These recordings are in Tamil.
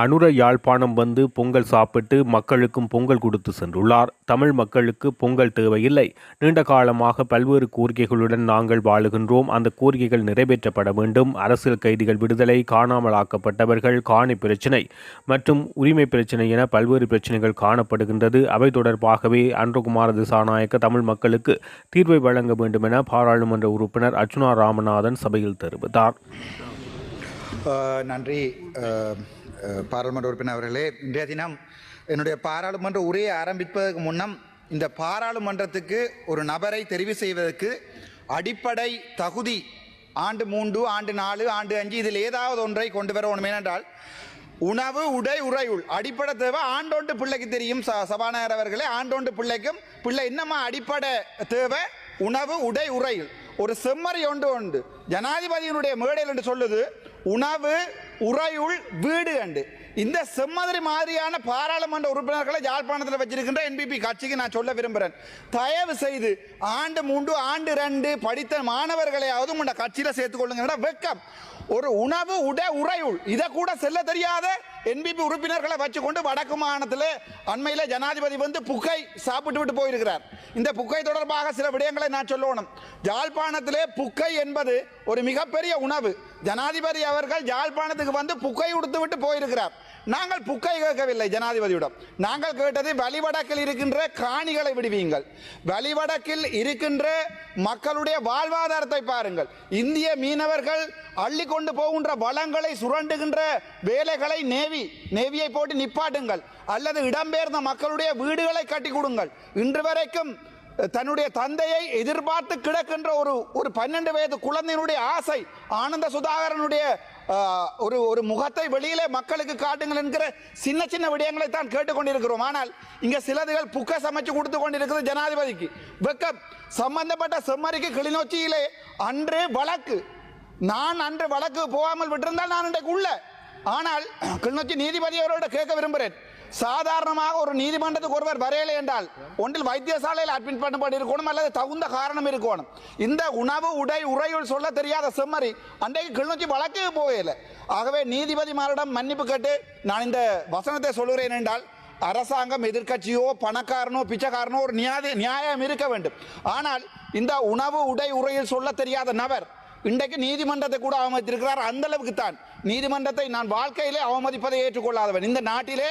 அனுர யாழ்ப்பாணம் வந்து பொங்கல் சாப்பிட்டு மக்களுக்கும் பொங்கல் கொடுத்து சென்றுள்ளார். தமிழ் மக்களுக்கு பொங்கல் தேவையில்லை. நீண்ட காலமாக பல்வேறு கோரிக்கைகளுடன் நாங்கள் வாழுகின்றோம். அந்த கோரிக்கைகள் நிறைவேற்றப்பட வேண்டும். அரசியல் கைதிகள் விடுதலை காணாமலாக்கப்பட்டவர்கள் காணி பிரச்சினை மற்றும் உரிமை பிரச்சினை என பல்வேறு பிரச்சனைகள் காணப்படுகின்றது. அவை தொடர்பாகவே அன்றகுமார திசாநாயக்க தமிழ் மக்களுக்கு தீர்வை வழங்க வேண்டும் என பாராளுமன்ற உறுப்பினர் அர்ச்சுனா ராமநாதன் சபையில் தெரிவித்தார். நன்றி. பாராளுமன்ற உறுப்பினர் அவர்களே இன்றைய தினம் என்னுடைய பாராளுமன்ற உரையை ஆரம்பிப்பதற்கு முன்னம் இந்த பாராளுமன்றத்துக்கு ஒரு நபரை தெரிவு செய்வதற்கு அடிப்படை தகுதி ஆண்டு மூன்று ஆண்டு நாலு ஆண்டு அஞ்சு இதில் ஏதாவது ஒன்றை கொண்டு வர வேணும் ஏனென்றால் உணவு உடை உறையுள் அடிப்படை தேவை ஆண்டோண்டு பிள்ளைக்கு தெரியும். ச சபாநாயகர் அவர்களே ஆண்டோண்டு பிள்ளைக்கும் பிள்ளை என்னம்மா அடிப்படை தேவை? உணவு உடை உறையுள். ஒரு செம்மறி ஒன்று உண்டு. ஜனாதிபதியினுடைய மேடையில் என்று சொல்லுது உணவு உறையுள் வீடு அண்டு. இந்த செம்மதிரி மாதிரியான பாராளுமன்ற உறுப்பினர்களை யாழ்ப்பாணத்தில் வச்சிருக்கின்ற என்பிபி கட்சிக்கு நான் சொல்ல விரும்புகிறேன் தயவு செய்து ஆண்டு மூன்று ஆண்டு ரெண்டு படித்த மாணவர்களையாவது உங்களோட கட்சியில் சேர்த்துக்கொள்ளுங்க வெக்கம் ஒரு உணவு உட உறையுள் இதை கூட செல்ல தெரியாத என்பிபி உறுப்பினர்களை வச்சுக்கொண்டு வடக்கு மாகாணத்தில் அண்மையில் ஜனாதிபதி வந்து புகை சாப்பிட்டு விட்டு போயிருக்கிறார். இந்த புகை தொடர்பாக சில விடயங்களை நான் சொல்லணும். யாழ்ப்பாணத்திலே புக்கை என்பது ஒரு மிகப்பெரிய உணவு. ஜனாதிபதி அவர்கள் யாழ்ப்பாணத்துக்கு வந்து புக்கை உடுத்து விட்டு போயிருக்கிறார். நாங்கள் புக்கை கேட்கவில்லை ஜனாதிபதியிடம். நாங்கள் கேட்டது வழிவடக்கில் இருக்கின்ற காணிகளை விடுவீங்கள். வழிவடக்கில் இருக்கின்ற மக்களுடைய வாழ்வாதாரத்தை பாருங்கள். இந்திய மீனவர்கள் அள்ளி கொண்டு போகின்ற வளங்களை சுரண்டுகின்ற வேலைகளை நேவி நேவியை போட்டு நிப்பாட்டுங்கள். அல்லது இடம்பெயர்ந்த மக்களுடைய வீடுகளை கட்டி கொடுங்கள். இன்று வரைக்கும் தன்னுடைய தந்தையை எதிர்பார்த்து கிடக்கின்ற ஒரு ஒரு பன்னெண்டு வயது குழந்தையினுடைய ஆசை ஆனந்த சுதாகரனுடைய ஒரு ஒரு முகத்தை வெளியிலே மக்களுக்கு காட்டுங்கள் என்கிற சின்ன சின்ன விடயங்களை தான் கேட்டுக்கொண்டிருக்கிறோம். ஆனால் இங்கே சிலதுகள் புக்க சமைச்சு கொடுத்து கொண்டிருக்கிறது ஜனாதிபதிக்கு. வெக்கம் சம்பந்தப்பட்ட செம்மறிக்கு கிளிநொச்சியிலே அன்று வழக்கு. நான் அன்று வழக்கு போகாமல் விட்டிருந்தால் நான் இன்றைக்கு உள்ள. ஆனால் கிளிநொச்சி நீதிபதி அவரோட கேட்க விரும்புகிறேன். சாதாரணமாக ஒரு நீதிமன்றத்துக்கு ஒருவர் வரையலை என்றால் ஒன்றில் வைத்தியசாலையில் அட்மிட் பண்ணப்பட்டு இருக்கணும் அல்லது தகுந்த காரணம் இருக்கணும். இந்த உணவு உடை உரையுள் சொல்ல தெரியாத செம்மறி அன்றைக்கு கிளிநொச்சி வழக்கு போகல ஆகவே நீதிபதிமாரிடம் மன்னிப்பு கேட்டு நான் இந்த வசனத்தை சொல்கிறேன் என்றால் அரசாங்கம் எதிர்க்கட்சியோ பணக்காரனோ பிச்சைக்காரனோ ஒரு நியாய நியாயம் இருக்க வேண்டும். ஆனால் இந்த உணவு உடை உறையில் சொல்ல தெரியாத நபர் இன்றைக்கு நீதிமன்றத்தை கூட அவமதித்திருக்கிறார். அந்த அளவுக்கு தான். நீதிமன்றத்தை நான் வாழ்க்கையிலே அவமதிப்பதை ஏற்றுக்கொள்ளாதவன். இந்த நாட்டிலே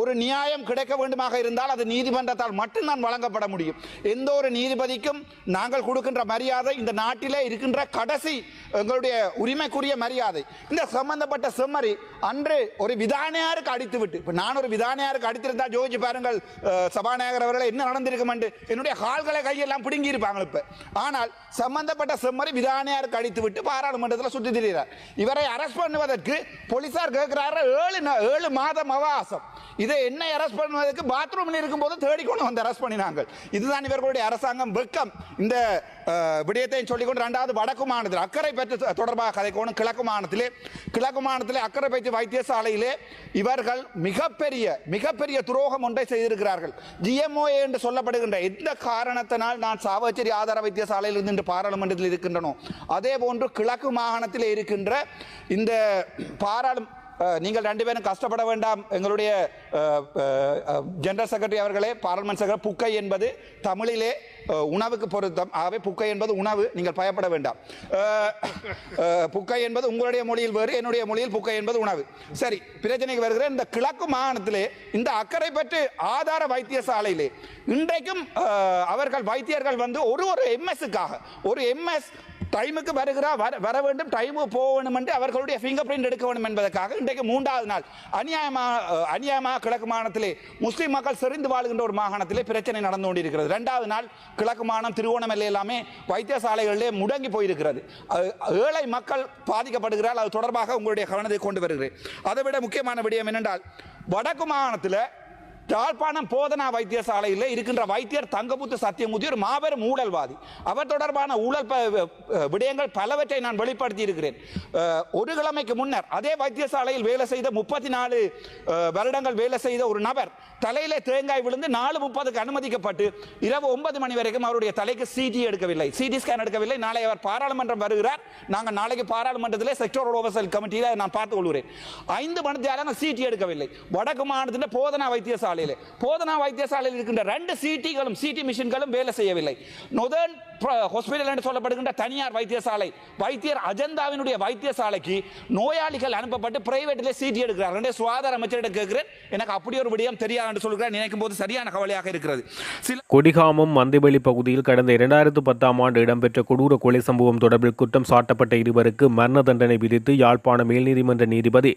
ஒரு நியாயம் கிடைக்க வேண்டுமாக இருந்தால் அது நீதிமன்றத்தால் மட்டும்தான் வழங்கப்பட முடியும். எந்த ஒரு நீதிபதிக்கும் நாங்கள் கொடுக்கின்ற மரியாதை இந்த நாட்டிலே இருக்கின்ற கடைசி எங்களுடைய உரிமைக்குரிய மரியாதை. இந்த சம்பந்தப்பட்ட செம்மறி அன்று ஒரு விதானியாருக்கு அடித்து விட்டு இப்போ நான் ஒரு விதானியாருக்கு அடித்திருந்தால் ஜோதிச்சு பாருங்கள் சபாநாயகர் அவர்களை என்ன நடந்திருக்கும் என்று என்னுடைய கால்களை கையெல்லாம் பிடுங்கி இருப்பாங்க இப்ப. ஆனால் சம்பந்தப்பட்ட செம்மறி விதானியாருக்கு அடித்து விட்டு பாராளுமன்றத்தில் சுற்றி திரிகிறார் இவரை அரெஸ்ட் பண்ணுவதற்கு போலீசார் கேட்கிறாரு ஏழு நா- ஏழு மாதம் அவகாசம் இதை என்ன அரெஸ்ட் பண்ணுவதற்கு பாத்ரூமில் இருக்கும்போது தேடிக்கொண்டு வந்து அரெஸ்ட் பண்ணினாங்க இதுதான் இவர்களுடைய அரசாங்கம் வெக்கம் இந்த விடயத்தையும் சொல்லிக்கொண்டு ரெண்டாவது வடக்கு மாநிலத்தில் அக்கறை பற்றி தொடர்பாக கதைக்கோணும் கிழக்கு மாநிலத்திலே கிழக்கு மாநிலத்திலே அக்கறை பற்றி வைத்தியசாலையிலே இவர்கள் மிகப்பெரிய மிகப்பெரிய துரோகம் ஒன்றை செய்திருக்கிறார்கள் ஜிஎம்ஓ என்று சொல்லப்படுகின்ற எந்த காரணத்தினால் நான் சாவச்சேரி ஆதார வைத்தியசாலையில் இருந்து இன்று பாராளுமன்றத்தில் இருக்கின்றனோ அதே போன்று கிழக்கு மாகாணத்தில் இருக்கின்ற இந்த பாராளு நீங்கள் ரெண்டு பேரும் கஷ்டப்பட வேண்டாம் எங்களுடைய ஜெனரல் செக்ரட்டரி அவர்களே பார்லமெண்ட் செக்ரட்டரி புக்கை என்பது தமிழிலே உணவுக்கு பொருத்தம். ஆகவே புக்கை என்பது உணவு நீங்கள் பயப்பட வேண்டாம். புக்கை என்பது உங்களுடைய மொழியில் வேறு என்னுடைய மொழியில் புக்கை என்பது உணவு. சரி பிரச்சனைக்கு வருகிற இந்த கிழக்கு மாகாணத்திலே இந்த அக்கறை ஆதார வைத்தியசாலையிலே இன்றைக்கும் அவர்கள் வைத்தியர்கள் வந்து ஒரு ஒரு எம்எஸ்ஸுக்காக ஒரு எம்எஸ் டைமுக்கு வருகிறா வர வர வேண்டும் டைமுக்கு போக வேண்டும் என்று அவர்களுடைய ஃபிங்கர் பிரிண்ட் எடுக்க வேண்டும் என்பதற்காக இன்றைக்கு மூன்றாவது நாள். அநியாயமாக அநியாயமாக கிழக்கு மாகாணத்திலே முஸ்லீம் மக்கள் செறிந்து வாழ்கின்ற ஒரு மாகாணத்திலே பிரச்சனை நடந்து கொண்டிருக்கிறது. ரெண்டாவது நாள் கிழக்கு மாகாணம் திருவோணமலை எல்லாமே வைத்தியசாலைகளிலே முடங்கி போயிருக்கிறது. ஏழை மக்கள் பாதிக்கப்படுகிறார்கள். அது தொடர்பாக உங்களுடைய கவனத்தை கொண்டு வருகிறேன். அதை விட முக்கியமான விடயம் என்னென்றால் வடக்கு மாகாணத்தில் யாழ்ப்பாணம் போதனா வைத்தியசாலையில் இருக்கின்ற வைத்தியர் தங்கமுத்து சத்தியமூர்த்தி ஒரு மாபெரும் ஊழல்வாதி. அவர் தொடர்பான ஊழல் ப- விடயங்கள் பலவற்றை நான் வெளிப்படுத்தி இருக்கிறேன் ஒரு கிழமைக்கு முன்னர் அதே வைத்தியசாலையில் வேலை செய்த முப்பத்தி நாலு வருடங்கள் வேலை செய்த ஒரு நபர் தலையிலே தேங்காய் விழுந்து நாலு முப்பதுக்கு அனுமதிக்கப்பட்டு இரவு ஒன்பது மணி வரைக்கும் அவருடைய தலைக்கு சிடி எடுக்கவில்லை. சிடி ஸ்கேன் எடுக்கவில்லை. நாளை அவர் பாராளுமன்றம் வருகிறார். நாங்கள் நாளைக்கு பாராளுமன்றத்தில் செக்டோரல் ஓவர்சல் கமிட்டியில் நான் பார்த்துக் கொள்கிறேன். ஐந்து மணித்தியாலும் சிடி எடுக்கவில்லை. வடக்கு மாநிலத்தின் போதனா வைத்தியசாலை வைத்தியசாலையில். போதனா வைத்தியசாலையில் இருக்கின்ற ரெண்டு சிடிகளும் சிடி மிஷின்களும் வேலை செய்யவில்லை. நொதர்ன் ஹாஸ்பிட்டல் என்று சொல்லப்படுகின்ற தனியார் வைத்தியசாலை வைத்தியர் அஜந்தாவினுடைய வைத்தியசாலைக்கு நோயாளிகள் அனுப்பப்பட்டு பிரைவேட்டில் சிடி எடுக்கிறார். ரெண்டே சுகாதார அமைச்சரிடம் கேட்கிறேன். எனக்கு அப்படி ஒரு விடயம் தெரியாது என்று சொல்கிறேன் நினைக்கும் போது சரியான கவலையாக இருக்கிறது. சில கொடிகாமம் மந்தைவெளி பகுதியில் கடந்த இரண்டாயிரத்து பத்தாம் ஆண்டு இடம்பெற்ற கொடூர கொலை சம்பவம் தொடர்பில் குற்றம் சாட்டப்பட்ட இருவருக்கு மரண தண்டனை விதித்து யாழ்ப்பாண மேல்நீதிமன்ற நீதிபதி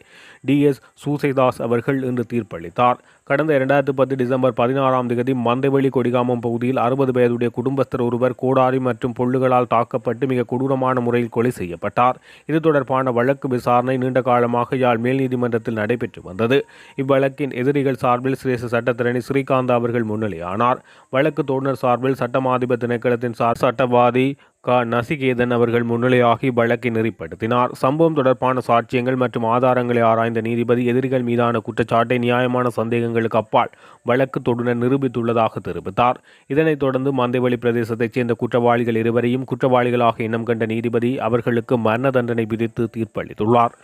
டி எஸ் சூசைதாஸ் அவர்கள் இன்று தீர்ப்பளித்தார். கடந்த இரண்டாயிரத்து பத்து டிசம்பர் பதினாறாம் தேதி மந்தைவெளி கொடிகாமம் பகுதியில் அறுபது வயதுடைய குடும்பஸ்தர் ஒருவர் கோடாரி மற்றும் பொல்லுகளால் தாக்கப்பட்டு மிக கொடூரமான முறையில் கொலை செய்யப்பட்டார். இது தொடர்பான வழக்கு விசாரணை நீண்ட காலமாக யாழ் மேல் நீதிமன்றத்தில் நடைபெற்று வந்தது. இவ்வழக்கின் எதிரிகள் சார்பில் சிரேச சட்டத்தரணி ஸ்ரீகாந்த் அவர்கள் முன்னிலையானார். வழக்கு தோழர் சார்பில் சட்டமாதிபர் திணைக்களத்தின் சார் சட்டவாதி க. நசிகேதன் அவர்கள் முன்னிலையாகி வழக்கை நெறிப்படுத்தினார். சம்பவம் தொடர்பான சாட்சியங்கள் மற்றும் ஆதாரங்களை ஆராய்ந்த நீதிபதி எதிரிகள் மீதான குற்றச்சாட்டை நியாயமான சந்தேகங்களுக்கு அப்பால் வழக்கு தொடுநர் நிரூபித்துள்ளதாக தெரிவித்தார். இதனைத் தொடர்ந்து மந்தைவெளி பிரதேசத்தைச் சேர்ந்த குற்றவாளிகள் இருவரையும் குற்றவாளிகளாக இனம் கண்ட நீதிபதி அவர்களுக்கு மரண தண்டனை விதித்து தீர்ப்பளித்துள்ளார்.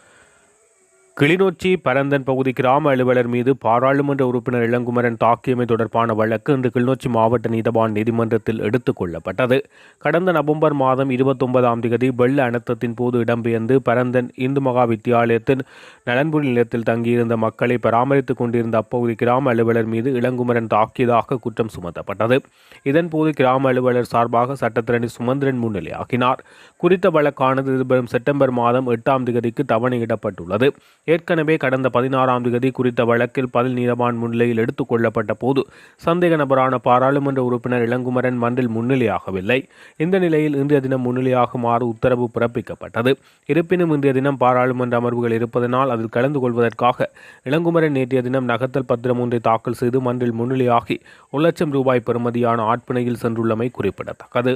கிளிநொச்சி பரந்தன் பகுதி கிராம அலுவலர் மீது பாராளுமன்ற உறுப்பினர் இளங்குமரன் தாக்கியமை தொடர்பான வழக்கு இன்று கிளிநொச்சி மாவட்ட நீதவான் நீதிமன்றத்தில் எடுத்துக் கொள்ளப்பட்டது. கடந்த நவம்பர் மாதம் இருபத்தொன்பதாம் தேதி வெள்ள அனர்த்தத்தின் போது இடம்பெயர்ந்து பரந்தன் இந்து மகா வித்தியாலயத்தின் நலன்புரி நிலையத்தில் தங்கியிருந்த மக்களை பராமரித்துக் கொண்டிருந்த அப்பகுதி கிராம அலுவலர் மீது இளங்குமரன் தாக்கியதாக குற்றம் சுமத்தப்பட்டது. இதன்போது கிராம அலுவலர் சார்பாக சட்டத்திரணி சுமந்திரன் முன்னிலையாகினார். குறித்த வழக்கானது எதிர்வரும் செப்டம்பர் மாதம் எட்டாம் தேதிக்கு தவணையிடப்பட்டுள்ளது. ஏற்கனவே கடந்த பதினாறாம் தேதி குறித்த வழக்கில் பதில் நீதவான் முன்னிலையில் எடுத்துக் கொள்ளப்பட்ட போது சந்தேக நபரான பாராளுமன்ற உறுப்பினர் இளங்குமரன் மன்றில் முன்னிலையாகவில்லை. இந்த நிலையில் இன்றைய தினம் முன்னிலையாகுமாறு உத்தரவு பிறப்பிக்கப்பட்டது. இருப்பினும் இன்றைய தினம் பாராளுமன்ற அமர்வுகள் இருப்பதனால் அதில் கலந்து கொள்வதற்காக இளங்குமரன் நேற்றைய தினம் நகர்த்தல் பத்திரம் ஒன்றை தாக்கல் செய்து மன்றில் முன்னிலையாகி ஒரு லட்சம் ரூபாய் பெறுமதியான ஆட்பிணையில் சென்றுள்ளமை குறிப்பிடத்தக்கது.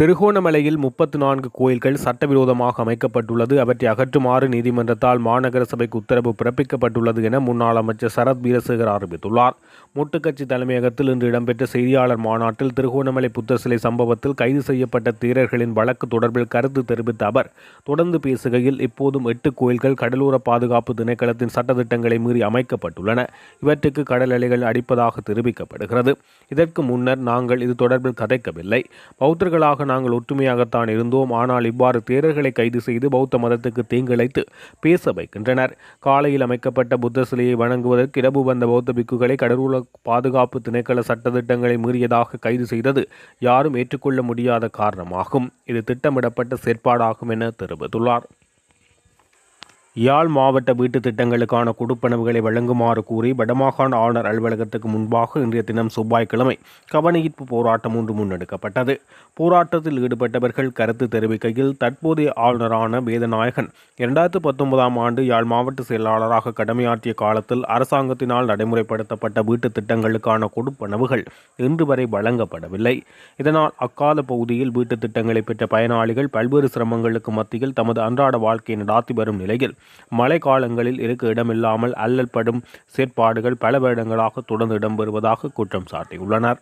திருகோணமலையில் முப்பத்து நான்கு கோயில்கள் சட்டவிரோதமாக அமைக்கப்பட்டுள்ளது. அவற்றை அகற்றுமாறு நீதிமன்றத்தால் மாநகர சபைக்கு உத்தரவு பிறப்பிக்கப்பட்டுள்ளது என முன்னாள் அமைச்சர் சரத் வீரசேகர் அறிவித்துள்ளார். மூட்டுக்கட்சி தலைமையகத்தில் இன்று இடம்பெற்ற செய்தியாளர் மாநாட்டில் திருகோணமலை புத்தர் சிலை சம்பவத்தில் கைது செய்யப்பட்ட தீரர்களின் வழக்கு தொடர்பில் கருத்து தெரிவித்த அவர் தொடர்ந்து பேசுகையில் இப்போதும் எட்டு கோயில்கள் கடலோர பாதுகாப்பு திணைக்களத்தின் சட்டத்திட்டங்களை மீறி அமைக்கப்பட்டுள்ளன. இவற்றுக்கு கடல் அலைகள் அடிப்பதாக தெரிவிக்கப்படுகிறது. இதற்கு முன்னர் நாங்கள் இது தொடர்பில் கதைக்கவில்லை. பௌத்தர்களாக நாங்கள் ஒற்றுமையாகத்தான் இருந்தோம். ஆனால் இவ்வாறு தேரர்களை கைது செய்து பௌத்த மதத்துக்கு தீங்கிழைத்து பேச வைக்கின்றனர். காலையில் அமைக்கப்பட்ட புத்த சிலையை வணங்குவதற்கு இரவு வந்த பௌத்த பிக்குகளை கடலூர பாதுகாப்பு திணைக்கள சட்டத்திட்டங்களை மீறியதாக கைது செய்தது யாரும் ஏற்றுக்கொள்ள முடியாத காரணமாகும். இது திட்டமிடப்பட்ட செயற்பாடாகும் என தெரிவித்துள்ளார். யாழ் மாவட்ட வீட்டுத் திட்டங்களுக்கான கொடுப்பனவுகளை வழங்குமாறு கூறி வடமாகாண ஆளுநர் அலுவலகத்துக்கு முன்பாக இன்றைய தினம் செவ்வாய்க்கிழமை கவனஈர்ப்பு போராட்டம் ஒன்று முன்னெடுக்கப்பட்டது. போராட்டத்தில் ஈடுபட்டவர்கள் கருத்து தெரிவிக்கையில் தற்போதைய ஆளுநரான வேதநாயகன் இரண்டாயிரத்து பத்தொன்பதாம் ஆண்டு யாழ் மாவட்ட செயலாளராக கடமையாற்றிய காலத்தில் அரசாங்கத்தினால் நடைமுறைப்படுத்தப்பட்ட வீட்டுத் திட்டங்களுக்கான கொடுப்பனவுகள் இன்று வரை வழங்கப்படவில்லை. இதனால் அக்கால பகுதியில் வீட்டுத் திட்டங்களை பெற்ற பயனாளிகள் பல்வேறு சிரமங்களுக்கு மத்தியில் தமது அன்றாட வாழ்க்கையை நடாத்தி வரும் நிலையில் மழை காலங்களில் இருக்க இடமில்லாமல் அல்லல் படும் செயற்பாடுகள் பல வருடங்களாக தொடர்ந்து இடம்பெறுவதாக குற்றம் சாட்டியுள்ளனர்.